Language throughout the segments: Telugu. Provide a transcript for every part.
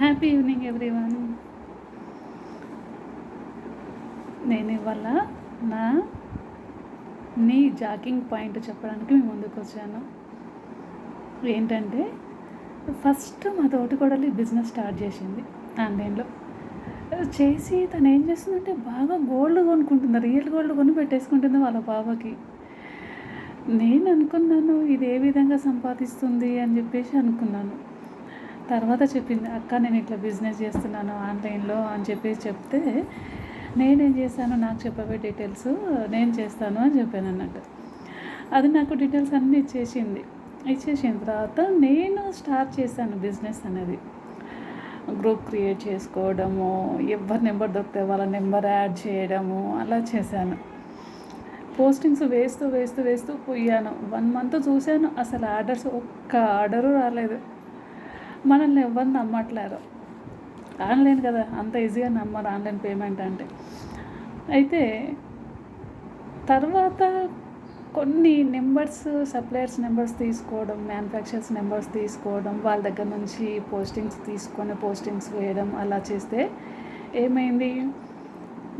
హ్యాపీ ఈవినింగ్ ఎవ్రీవన్ నేను ఇవాళ నా నీ జాకింగ్ పాయింట్ చెప్పడానికి మీ ముందుకు వచ్చాను. ఏంటంటే ఫస్ట్ మా తోటి కొడలి బిజినెస్ స్టార్ట్ చేసింది ఆన్లైన్లో. చేసి తను ఏం చేస్తుందంటే బాగా గోల్డ్ కొనుక్కుంటుంది రియల్ గోల్డ్ కొని పెట్టేసుకుంటుంది వాళ్ళ బాబాకి నేను అనుకున్నాను ఇది ఏ విధంగా సంపాదిస్తుంది అని చెప్పేసి అనుకున్నాను. తర్వాత చెప్పింది అక్క నేను ఇట్లా బిజినెస్ చేస్తున్నాను ఆన్లైన్లో అని చెప్పి చెప్తే నేనేం చేశాను నాకు చెప్పవే డీటెయిల్స్ నేను చేస్తాను అని చెప్పాను అన్నట్టు. అది నాకు డీటెయిల్స్ అన్నీ ఇచ్చేసింది. ఇచ్చేసిన తర్వాత నేను స్టార్ట్ చేశాను బిజినెస్ అనేది. గ్రూప్ క్రియేట్ చేసుకోవడము ఎవరి నెంబర్ దొరికితే వాళ్ళ నెంబర్ యాడ్ చేయడము అలా చేశాను. పోస్టింగ్స్ వేస్తూ వేస్తూ వేస్తూ పోయాను. వన్ మంత్ చూశాను అసలు ఆర్డర్స్ ఒక్క ఆర్డరు రాలేదు. మనల్ని ఎవరు నమ్మట్లేరు. ఆన్లైన్ కదా అంత ఈజీగా నమ్మరు ఆన్లైన్ పేమెంట్ అంటే. అయితే తర్వాత కొన్ని నెంబర్స్ సప్లయర్స్ నెంబర్స్ తీసుకోవడం మ్యానుఫ్యాక్చర్స్ నెంబర్స్ తీసుకోవడం వాళ్ళ దగ్గర నుంచి పోస్టింగ్స్ తీసుకొని పోస్టింగ్స్ వేయడం అలా చేస్తే ఏమైంది?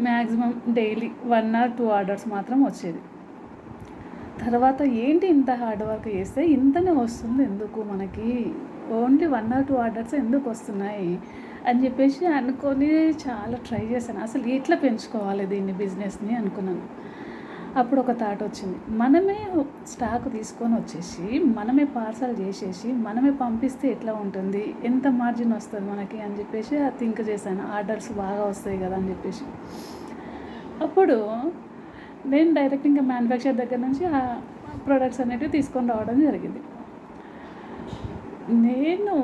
Maximum daily one or two orders మాత్రం వచ్చేది. తర్వాత ఏంటి ఇంత హార్డ్ వర్క్ చేస్తే ఇంతనే వస్తుంది ఎందుకు? మనకి only one or two orders ఎందుకు వస్తున్నాయి? అని చెప్పేసి అనుకొని చాలా ట్రై చేశాను. అసలు ఎట్లా పెంచుకోవాలి దీన్ని బిజినెస్ని అనుకున్నాను. అప్పుడు ఒక థాట్ వచ్చింది. మనమే స్టాక్ తీసుకొని వచ్చేసి మనమే పార్సల్ చేసేసి మనమే పంపిస్తే ఎట్లా ఉంటుంది? ఎంత మార్జిన్ వస్తుంది మనకి? అని చెప్పేసి థింక్ చేశాను. ఆర్డర్స్ బాగా వస్తాయి కదా అని చెప్పేసి. అప్పుడు నేను డైరెక్ట్ ఇంకా మ్యానుఫ్యాక్చర్ దగ్గర నుంచి ఆ ప్రొడక్ట్స్ అనేటివి తీసుకొని రావడం జరిగింది. నేను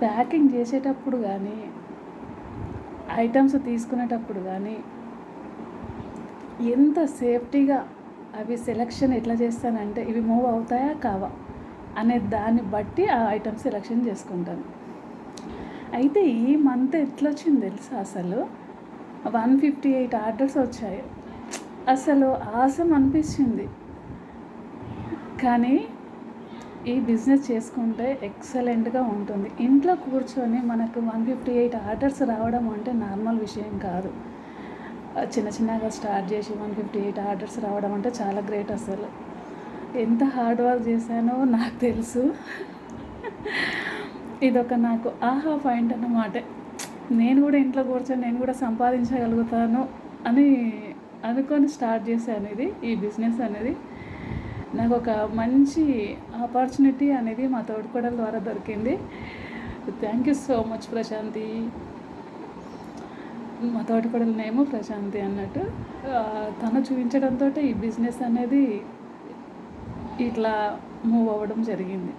ప్యాకింగ్ చేసేటప్పుడు కానీ ఐటమ్స్ తీసుకునేటప్పుడు కానీ ఎంత సేఫ్టీగా అవి సెలెక్షన్ ఎట్లా చేస్తానంటే ఇవి మూవ్ అవుతాయా కావా అనే దాన్ని బట్టి ఆ ఐటమ్స్ సెలెక్షన్ చేసుకుంటాను. అయితే ఈ మంత్ ఎట్లా వచ్చింది తెలుసా అసలు? వన్ ఫిఫ్టీ ఎయిట్ ఆర్డర్స్ వచ్చాయి. అసలు ఆసం అనిపించింది. కానీ ఈ బిజినెస్ చేసుకుంటే ఎక్సలెంట్గా ఉంటుంది. ఇంట్లో కూర్చొని మనకు వన్ ఫిఫ్టీ ఎయిట్ ఆర్డర్స్ రావడం అంటే నార్మల్ విషయం కాదు. చిన్న చిన్నగా స్టార్ట్ చేసి వన్ ఫిఫ్టీ ఎయిట్ ఆర్డర్స్ రావడం అంటే చాలా గ్రేట్ అసలు. ఎంత హార్డ్ వర్క్ చేశానో నాకు తెలుసు. ఇదొక నాకు ఆహా పాయింట్ అన్నమాట. నేను కూడా ఇంట్లో కూర్చొని నేను కూడా సంపాదించగలుగుతాను అని అనుకొని స్టార్ట్ చేశాను ఇది ఈ బిజినెస్ అనేది. నాకు ఒక మంచి ఆపర్చునిటీ అనేది మా తోడుకోడల ద్వారా దొరికింది. Thank you so much Prashanthi. మా తోటికోడల నేమో ప్రశాంతి అన్నట్టు. తను చూపించడంతో ఈ బిజినెస్ అనేది ఇట్లా మూవ్ అవ్వడం జరిగింది.